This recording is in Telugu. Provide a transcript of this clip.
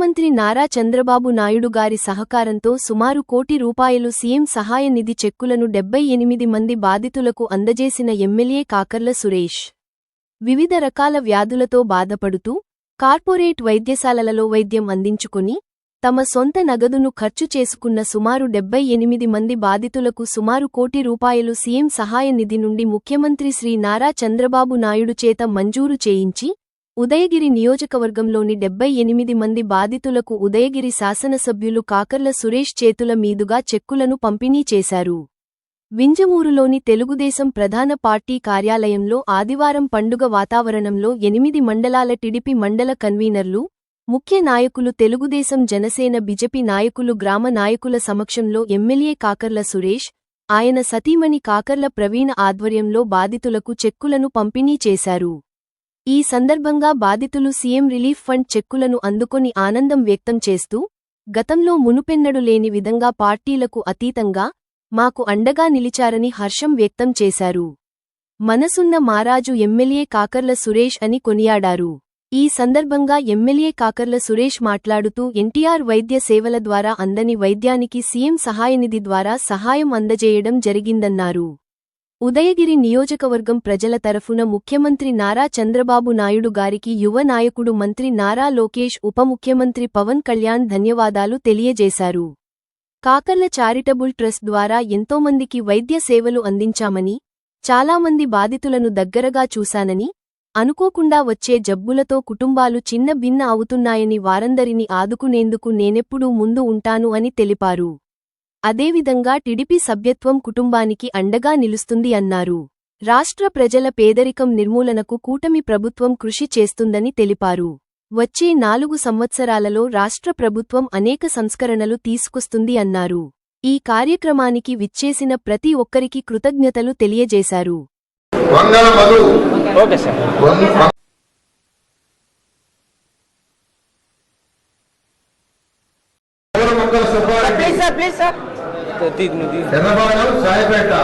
ముఖ్యమంత్రి నారా చంద్రబాబు నాయుడు గారి సహకారంతో సుమారు కోటి రూపాయలు సీఎం సహాయ నిధి చెక్కులను డెబ్బై ఎనిమిది మంది బాధితులకు అందజేసిన ఎమ్మెల్యే కాకర్ల సురేష్. వివిధ రకాల వ్యాధులతో బాధపడుతూ కార్పొరేట్ వైద్యశాలలలో వైద్యం అందించుకుని తమ సొంత నగదును ఖర్చు చేసుకున్న సుమారు డెబ్బై ఎనిమిది మంది బాధితులకు సుమారు కోటి రూపాయలు సీఎం సహాయ నిధి నుండి ముఖ్యమంత్రి శ్రీ నారా చంద్రబాబు నాయుడు చేత మంజూరు చేయించి ఉదయగిరి నియోజకవర్గంలోని డెబ్బై ఎనిమిది మంది బాధితులకు ఉదయగిరి శాసనసభ్యులు కాకర్ల సురేష్ చేతుల మీదుగా చెక్కులను పంపిణీ చేశారు. వింజమూరులోని తెలుగుదేశం ప్రధాన పార్టీ కార్యాలయంలో ఆదివారం పండుగ వాతావరణంలో ఎనిమిది మండలాల టిడిపి మండల కన్వీనర్లు ముఖ్య నాయకులు తెలుగుదేశం జనసేన బిజెపి నాయకులు గ్రామ నాయకుల సమక్షంలో ఎమ్మెల్యే కాకర్ల సురేష్ ఆయన సతీమణి కాకర్ల ప్రవీణ ఆధ్వర్యంలో బాధితులకు చెక్కులను పంపిణీ చేశారు. ఈ సందర్భంగా బాధితులు సీఎం రిలీఫ్ ఫండ్ చెక్కులను అందుకొని ఆనందం వ్యక్తం చేస్తూ గతంలో మునుపెన్నడు లేని విధంగా పార్టీలకు అతీతంగా మాకు అండగా నిలిచారని హర్షం వ్యక్తం చేశారు. మనసున్న మారాజు ఎమ్మెల్యే కాకర్ల సురేష్ అని కొనియాడారు. ఈ సందర్భంగా ఎమ్మెల్యే కాకర్ల సురేష్ మాట్లాడుతూ ఎన్టీఆర్ వైద్య సేవల ద్వారా అందని వైద్యానికి సీఎం సహాయనిధి ద్వారా సహాయం అందజేయడం జరిగిందన్నారు. ఉదయగిరి నియోజకవర్గం ప్రజల తరఫున ముఖ్యమంత్రి నారా చంద్రబాబు నాయుడు గారికి యువ నాయకుడు మంత్రి నారా లోకేష్ ఉప ముఖ్యమంత్రి పవన్ కళ్యాణ్ ధన్యవాదాలు తెలియజేశారు. కాకర్ల చారిటబుల్ ట్రస్ట్ ద్వారా ఎంతోమందికి వైద్య సేవలు అందించామని చాలామంది బాధితులను దగ్గరగా చూశానని అనుకోకుండా వచ్చే జబ్బులతో కుటుంబాలు చిన్న భిన్న అవుతున్నాయని వారందరిని ఆదుకునేందుకు నేనెప్పుడూ ముందు ఉంటాను అని తెలిపారు. అదేవిధంగా టిడిపి సభ్యత్వం కుటుంబానికి అండగా నిలుస్తుంది అన్నారు. రాష్ట్ర ప్రజల పేదరికం నిర్మూలనకు కూటమి ప్రభుత్వం కృషి చేస్తుందని తెలిపారు. వచ్చే నాలుగు సంవత్సరాలలో రాష్ట్ర ప్రభుత్వం అనేక సంస్కరణలు తీసుకొస్తుంది అన్నారు. ఈ కార్యక్రమానికి విచ్చేసిన ప్రతి ఒక్కరికి కృతజ్ఞతలు తెలియజేశారు. ती नदी धन्यवाद साहेब बेटा।